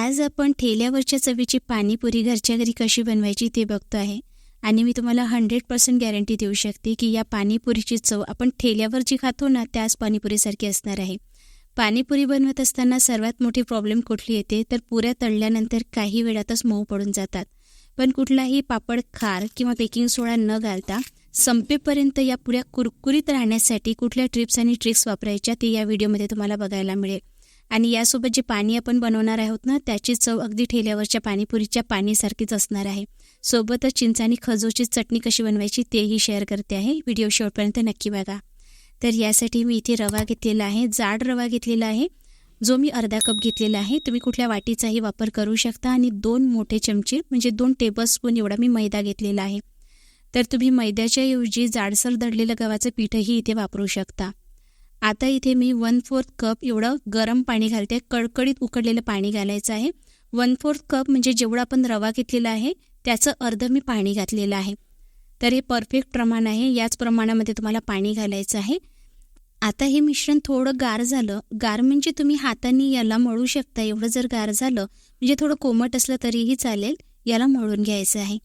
आज आपण ठेल्यावरच्या चवीची पाणीपुरी घरच्या घरी कशी बनवायची ते बघतो आहे. आणि मी तुम्हाला हंड्रेड पर्सेंट गॅरंटी देऊ शकते की या पाणीपुरीची चव आपण ठेल्यावर जी खातो ना त्याच पाणीपुरीसारखी असणार आहे. पाणीपुरी बनवत असताना सर्वात मोठी प्रॉब्लेम कुठली येते? तर पुऱ्या तळल्यानंतर काही वेळातच मऊ पडून जातात. पण कुठलाही पापड खार किंवा बेकिंग सोडा न घालता संपेपर्यंत या पुऱ्या कुरकुरीत राहण्यासाठी कुठल्या ट्रिप्स आणि ट्रिक्स वापरायच्या ते या व्हिडिओमध्ये तुम्हाला बघायला मिळेल. आणि यासोबत जे पाणी आपण बनवणार आहोत ना त्याची चव अगदी ठेल्यावरच्या पाणीपुरीच्या पाणीसारखीच असणार आहे. सोबतच चिंच आणि खजूरची चटणी कशी बनवायची तेही शेअर करते आहे. व्हिडिओ शेवटपर्यंत नक्की बघा. तर यासाठी मी इथे रवा घेतलेला आहे जाड रवा घेतलेला आहे. जो मी अर्धा कप घेतलेला आहे. तुम्ही कुठल्या वाटीचाही वापर करू शकता आणि दोन मोठे चमचे म्हणजे दोन टेबलस्पून एवढा मी मैदा घेतलेला आहे. तर तुम्ही मैद्याच्या ऐवजी जाडसर दडलेलं गव्हाचं पीठही इथे वापरू शकता. आता इथे मी वन फोर्थ कप एवढं गरम पाणी घालते. कडकडीत उकडलेलं पाणी घालायचं आहे. वन फोर्थ कप म्हणजे जेवढा आपण रवा घेतलेला आहे त्याचं अर्ध मी पाणी घातलेलं आहे. तर हे परफेक्ट प्रमाण आहे. याच प्रमाणामध्ये तुम्हाला पाणी घालायचं आहे. आता हे मिश्रण थोडं गार झालं. गार म्हणजे तुम्ही हाताने याला मळू शकता. एवढं जर गार झालं म्हणजे थोडं कोमट असलं तरीही चालेल. याला मळून घ्यायचं आहे.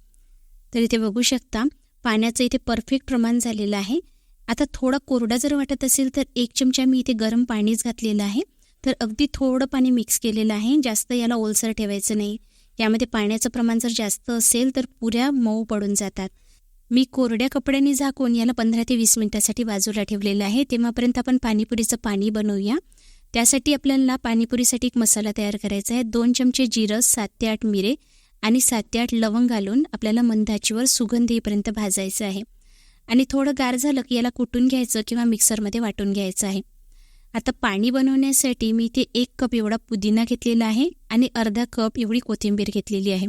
तर इथे बघू शकता पाण्याचं इथे परफेक्ट प्रमाण झालेलं आहे. आता थोडा कोरडा जर वाटत असेल तर एक चमचा मी इथे गरम पाणीच घातलेलं आहे. तर अगदी थोडं पाणी मिक्स केलेलं आहे. जास्त याला ओलसर ठेवायचं नाही. यामध्ये पाण्याचं प्रमाण जर जास्त असेल तर पुऱ्या मऊ पडून जातात. मी कोरड्या कपड्याने झाकून याला पंधरा ते वीस मिनिटासाठी बाजूला ठेवलेलं आहे. तेव्हापर्यंत आपण पाणीपुरीचं पाणी बनवूया. त्यासाठी आपल्याला पाणीपुरीसाठी एक मसाला तयार करायचा आहे. दोन चमचे जिरं सात ते आठ मिरे आणि सात ते आठ लवंग घालून आपल्याला मंदाचीवर सुगंध येईपर्यंत भाजायचं आहे. आणि थोडं गार झालं की याला कुटून घ्यायचं किंवा मिक्सरमध्ये वाटून घ्यायचं आहे. आता पाणी बनवण्यासाठी मी इथे एक कप एवढा पुदिना घेतलेला आहे आणि अर्धा कप एवढी कोथिंबीर घेतलेली आहे.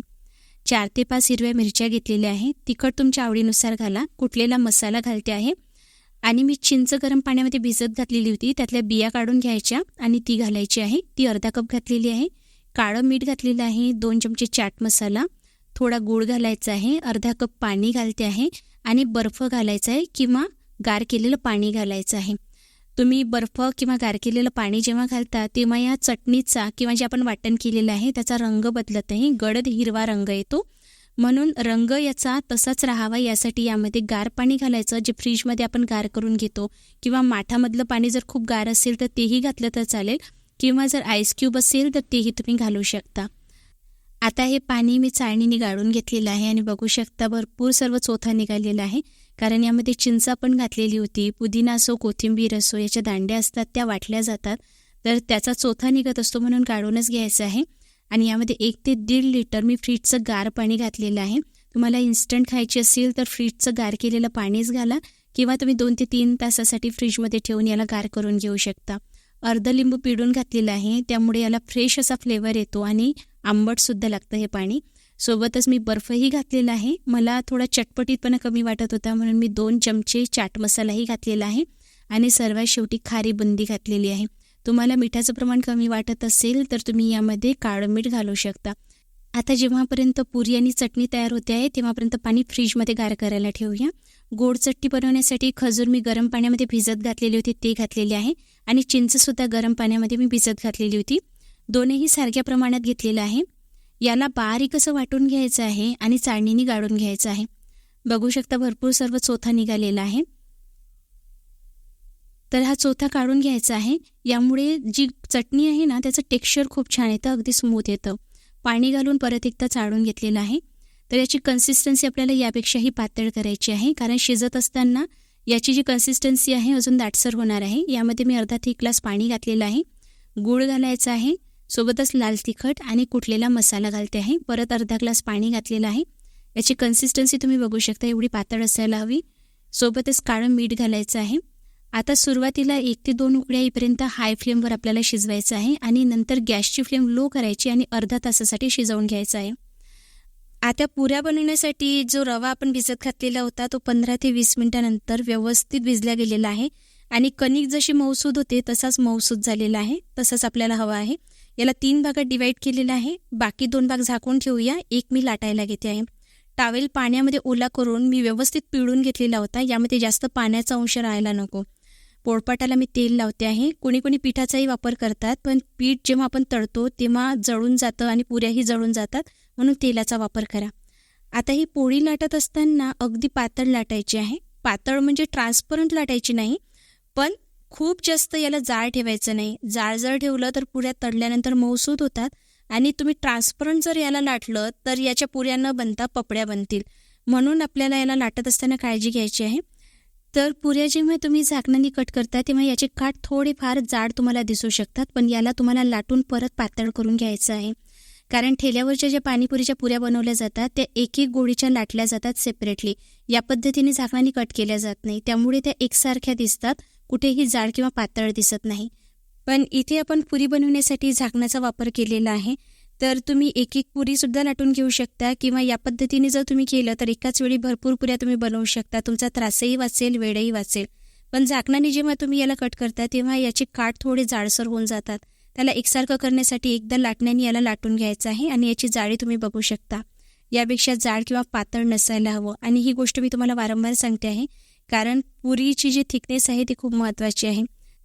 चार ते पाच हिरव्या मिरच्या घेतलेल्या आहे. तिखट तुमच्या आवडीनुसार घाला. कुटलेला मसाला घालते आहे. आणि मी चिंच गरम पाण्यामध्ये भिजत घातलेली होती. त्यातल्या बिया काढून घ्यायच्या आणि ती घालायची आहे. ती अर्धा कप घातलेली आहे. काळं मीठ घातलेलं आहे. दोन चमचे चाट मसाला. थोडा गूळ घालायचा आहे अर्धा कप पाणी घालते आहे आणि बर्फ घालायचा आहे किंवा गार केलेलं पाणी घालायचं आहे. तुम्ही बर्फ किंवा गार केलेलं पाणी जेव्हा घालता तेव्हा या चटणीचा किंवा जे आपण वाटण केलेलं आहे त्याचा रंग बदलत आहे. गडद हिरवा रंग येतो. म्हणून रंग याचा तसाच राहावा. यासाठी यामध्ये गार पाणी घालायचं जे फ्रीजमध्ये आपण गार करून घेतो. किंवा माठामधलं पाणी जर खूप गार असेल तर तेही घातलं तर चालेल. किंवा जर आईस क्यूब असेल तर तेही तुम्ही घालू शकता. आता हे पाणी मी चाळणीने गाळून घेतलेलं आहे आणि बघू शकता भरपूर सर्व चोथा निघालेला आहे. कारण यामध्ये चिंचा पण घातलेली होती पुदिना असो कोथिंबीर असो याच्या दांड्या असतात त्या वाटल्या जातात. तर त्याचा चोथा निघत असतो म्हणून काढूनच घ्यायचं आहे. आणि यामध्ये एक ते दीड लिटर मी फ्रीजचं गार पाणी घातलेलं आहे. तुम्हाला इन्स्टंट खायची असेल तर फ्रीजचं गार केलेलं पाणीच घाला किंवा तुम्ही दोन ते तीन तासासाठी फ्रीजमध्ये ठेवून याला गार करून घेऊ शकता. अर्ध लिंबू पिळून घातलेलं आहे. त्यामुळे याला फ्रेश असा फ्लेवर येतो आणि आंबटसुद्धा लागतं हे पाणी. सोबतच मी बर्फही घातलेला आहे. मला थोडा चटपटीतपणा कमी वाटत होता म्हणून मी दोन चमचे चाट मसालाही घातलेला आहे आणि सर्वात शेवटी खारी बुंदी घातलेली आहे. तुम्हाला मिठाचं प्रमाण कमी वाटत असेल तर तुम्ही यामध्ये काळं मीठ घालू शकता. आता जेव्हापर्यंत पुरी आणि चटणी तयार होते आहे तेव्हापर्यंत पाणी फ्रीजमध्ये गार करायला ठेवूया. गोड चटणी बनवण्यासाठी खजूर मी गरम पाण्यामध्ये भिजत घातलेली होती ते घातलेले आहे. आणि चिंचसुद्धा गरम पाण्यामध्ये मी भिजत घातलेली होती. दोन्हीही सारख्या प्रमाणात घेतलेलं आहे. याला बारीक असं वाटून घ्यायचं आहे आणि चाळणीने गाळून घ्यायचं आहे. बघू शकता भरपूर सर्व चोथा निघालेला आहे. तर हा चोथा काढून घ्यायचा आहे. यामुळे जी चटणी आहे ना त्याचं टेक्स्चर खूप छान येतं अगदी स्मूथ येतं. पाणी घालून परत एकदा चाळून घेतलेलं आहे. तर याची कन्सिस्टन्सी आपल्याला यापेक्षाही पातळ करायची आहे. कारण शिजत असताना याची जी कन्सिस्टन्सी आहे अजून दाटसर होणार आहे. यामध्ये मी अर्धा थी ग्लास पाणी घातलेलं आहे. गूळ घालायचं आहे. सोबतच लाल तिखट आणि कुटलेला मसाला घालते आहे. परत अर्धा ग्लास पाणी घातलेलं आहे. याची कन्सिस्टन्सी तुम्ही बघू शकता. एवढी पातळ असायला हवी. सोबतच काळं मीठ घालायचं आहे. आता सुरुवातीला एक ते दोन उकड्या येईपर्यंत हाय फ्लेमवर आपल्याला शिजवायचं आहे आणि नंतर गॅसची फ्लेम लो करायची आणि अर्धा तासासाठी शिजवून घ्यायचं आहे. आता पुऱ्या बनवण्यासाठी जो रवा आपण भिजत घातलेला होता तो पंधरा ते वीस मिनिटानंतर व्यवस्थित भिजला गेलेला आहे आणि कणिक जशी मऊसूद होते तसाच मऊसूद झालेला आहे तसंच आपल्याला हवा आहे. याला तीन भागात डिवाईड केलेला आहे. बाकी दोन भाग झाकून ठेवूया. एक मी लाटायला घेते आहे. टावेल पाण्यामध्ये ओला करून मी व्यवस्थित पिळून घेतलेला होता. यामध्ये जास्त पाण्याचा अंश राहायला नको. पोळपाटाला मी तेल लावते आहे. कोणी कोणी पिठाचाही वापर करतात पण पीठ जेव्हा आपण तळतो तेव्हा जळून जातं आणि पुऱ्याही जळून जातात म्हणून तेलाचा वापर करा. आता ही पोळी लाटत असताना अगदी पातळ लाटायची आहे. पातळ म्हणजे ट्रान्सपरंट लाटायची नाही पण खूप जास्त याला जाळ ठेवायचं नाही. जाळ जर ठेवलं तर पुऱ्या तळल्यानंतर मऊसूत होतात आणि तुम्ही ट्रान्सपरंट जर याला लाटलं तर याच्या पुऱ्या न बनता पपड्या बनतील. म्हणून आपल्याला याला लाटत असताना काळजी घ्यायची आहे. तर पुऱ्या जेव्हा तुम्ही झाकणाने कट करता तेव्हा याचे काठ थोडेफार जाड तुम्हाला दिसू शकतात पण याला तुम्हाला लाटून परत पातळ करून घ्यायचं आहे. कारण ठेल्यावरच्या ज्या पाणीपुरीच्या पुऱ्या बनवल्या जातात त्या एक एक गोळीच्या लाटल्या जातात सेपरेटली या पद्धतीने झाकणाने कट केल्या जात नाही. त्यामुळे त्या एकसारख्या दिसतात कुठेही जाड किंवा पातळ दिसत नाही. पण इथे आपण पुरी बनवण्यासाठी झाकणाचा वापर केलेला आहे. तर तुम्ही एक एक पुरीसुद्धा लाटून घेऊ शकता किंवा या पद्धतीने जर तुम्ही केलं तर एकाच वेळी भरपूर पुऱ्या तुम्ही बनवू शकता. तुमचा त्रासही वाचेल वेळही वाचेल. पण झाकणाने जेव्हा तुम्ही याला कट करता तेव्हा याचे काठ थोडे जाडसर होऊन जातात. त्याला एकसारखं करण्यासाठी एकदा लाटण्याने याला लाटून घ्यायचं आहे आणि याची जाळी तुम्ही बघू शकता. यापेक्षा जाड किंवा पातळ नसायला हवं. आणि ही गोष्ट मी तुम्हाला वारंवार सांगते आहे. कारण पुरीची जी थिकनेस आहे ती खूप महत्त्वाची आहे.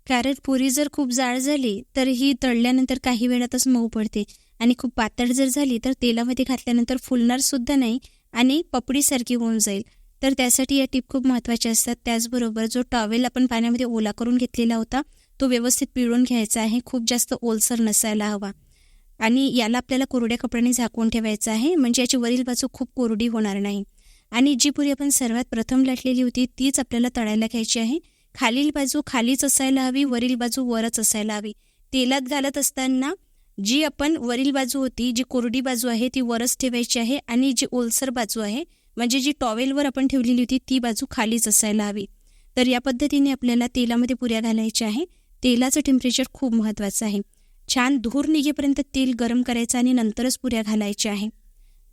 कारण पुरी जर खूप जाड झाली तर ही तळल्यानंतर काही वेळातच मऊ पडते. आणि खूप पातळ जर झाली तर तेलामध्ये घातल्यानंतर फुलणार सुद्धा नाही आणि पपडीसारखी होऊन जाईल. तर त्यासाठी या टीप खूप महत्त्वाच्या असतात. त्याचबरोबर जो टॉवेल आपण पाण्यामध्ये ओला करून घेतलेला होता तो व्यवस्थित पिळून घ्यायचा आहे. खूप जास्त ओलसर नसायला हवा. आणि याला आपल्याला कोरड्या कपड्याने झाकून ठेवायचं आहे म्हणजे याची वरील बाजू खूप कोरडी होणार नाही. आणि जी पुरी आपण सर्वात प्रथम लाटलेली होती तीच आपल्याला तळायला घ्यायची आहे. खालील बाजू खालीच असायला हवी वरील बाजू वरच असायला हवी. तेलात घालत असताना जी आपण वरील बाजू होती जी कोरडी बाजू आहे ती वरच ठेवायची आहे आणि जी ओलसर बाजू आहे म्हणजे जी टॉवेलवर आपण ठेवलेली होती ती बाजू खालीच असायला हवी. तर या पद्धतीने आपल्याला तेलामध्ये पुऱ्या घालायच्या आहे. तेलाचं टेम्परेचर खूप महत्त्वाचं आहे. छान धूर निघेपर्यंत तेल गरम करायचं आणि नंतरच पुऱ्या घालायच्या आहे.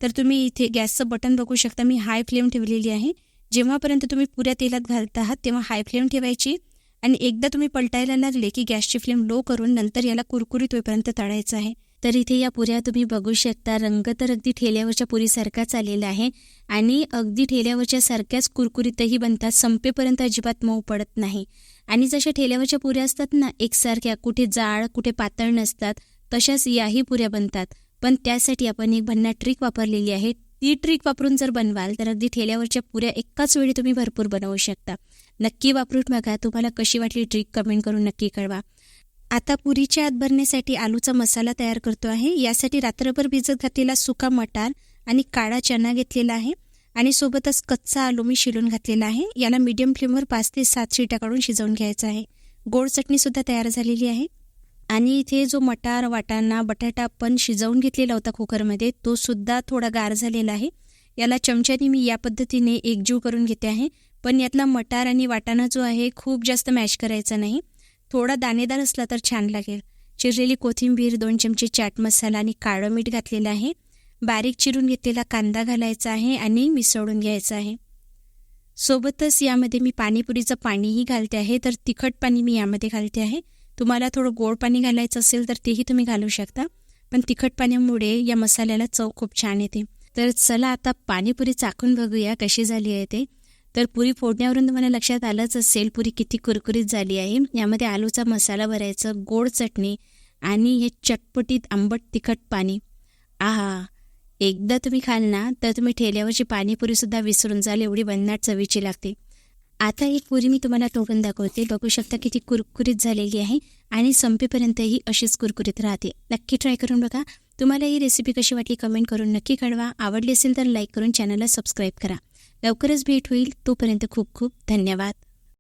तर तुम्ही इथे गॅसचं बटन बघू शकता मी हाय फ्लेम ठेवलेली आहे. जेव्हापर्यंत तुम्ही पुऱ्या तेलात घालत आहात तेव्हा हाय फ्लेम ठेवायची. आणि एकदा तुम्ही पलटायला लागले की गॅसची फ्लेम लो करून नंतर याला कुरकुरीत होईपर्यंत तळायचं आहे. तर इथे या पुऱ्या तुम्ही बघू शकता. रंग तर अगदी ठेल्यावरच्या पुरीसारखाच आलेला आहे. आणि अगदी ठेल्यावरच्या सारख्याच कुरकुरीतही बनतात. संपेपर्यंत अजिबात मऊ पडत नाही. आणि जशा ठेल्यावरच्या पुऱ्या असतात ना एकसारख्या कुठे जाळ कुठे पातळ नसतात तशाच याही पुऱ्या बनतात. पण त्यासाठी आपण एक भन्ना ट्रिक वापरलेली आहे. ती ट्रिक वापरून जर बनवाल तर अगदी ठेल्यावरच्या पुऱ्या एकाच वेळी तुम्ही भरपूर बनवू शकता. नक्की वापरून बघा. तुम्हाला कशी वाटली ट्रिक कमेंट करून नक्की कळवा. आता पुरीच्या आत भरण्यासाठी आलूचा मसाला तयार करतो आहे. यासाठी रात्रभर भिजत घातलेला सुका मटार आणि काळा चना घेतलेला आहे आणि सोबतच कच्चा आलू मी शिलून घातलेला आहे. याला मीडियम फ्लेमवर पाच ते सात शिट्या काढून शिजवून घ्यायचं आहे. गोड चटणीसुद्धा तयार झालेली आहे. आणि इथे जो मटार वाटाणा बटाटा आपण शिजवून घेतलेला होता कुकरमध्ये तो सुद्धा थोडा गार झालेला आहे. याला चमच्याने मी या पद्धतीने एकजीव करून घेते आहे. पण यातला मटार आणि वाटाणा जो आहे खूप जास्त मॅश करायचा नाही. थोडा दाणेदार असला तर छान लागेल. चिरलेली कोथिंबीर दोन चमचे चाट मसाला आणि काळं मीठ घातलेलं आहे. बारीक चिरून घेतलेला कांदा घालायचा आहे आणि मिसळून घ्यायचा आहे. सोबतच यामध्ये मी पाणीपुरीचं पाणीही घालते आहे तर तिखट पाणी मी यामध्ये घालते आहे. तुम्हाला थोडं गोड पाणी घालायचं असेल तर तेही तुम्ही घालू शकता पण तिखट पाण्यामुळे या मसाल्याला चव खूप छान येते. तर चला आता पाणीपुरी चाकून बघूया कशी झाली आहे ते. तर पुरी फोडण्यावरून तुम्हाला लक्षात आलंच असेल पुरी किती कुरकुरीत झाली आहे. यामध्ये आलूचा मसाला भरायचं गोड चटणी आणि हे चटपटीत आंबट तिखट पाणी. आहा एकदा तुम्ही खाल ना तर तुम्ही ठेल्यावरची पाणीपुरीसुद्धा विसरून जाल एवढी भन्नाट चवीची लागते. आता एक पुरी मी तुम्हाला तोडून दाखवते. बघू शकता किती कुरकुरीत झालेली आहे आणि संपेपर्यंतही अशीच कुरकुरीत राहते. नक्की ट्राय करून बघा. तुम्हाला ही रेसिपी कशी वाटली कमेंट करून नक्की कळवा. आवडली असेल तर लाईक करून चॅनलला सबस्क्राईब करा. लवकरच भेट होईल. तोपर्यंत खूप खूप धन्यवाद.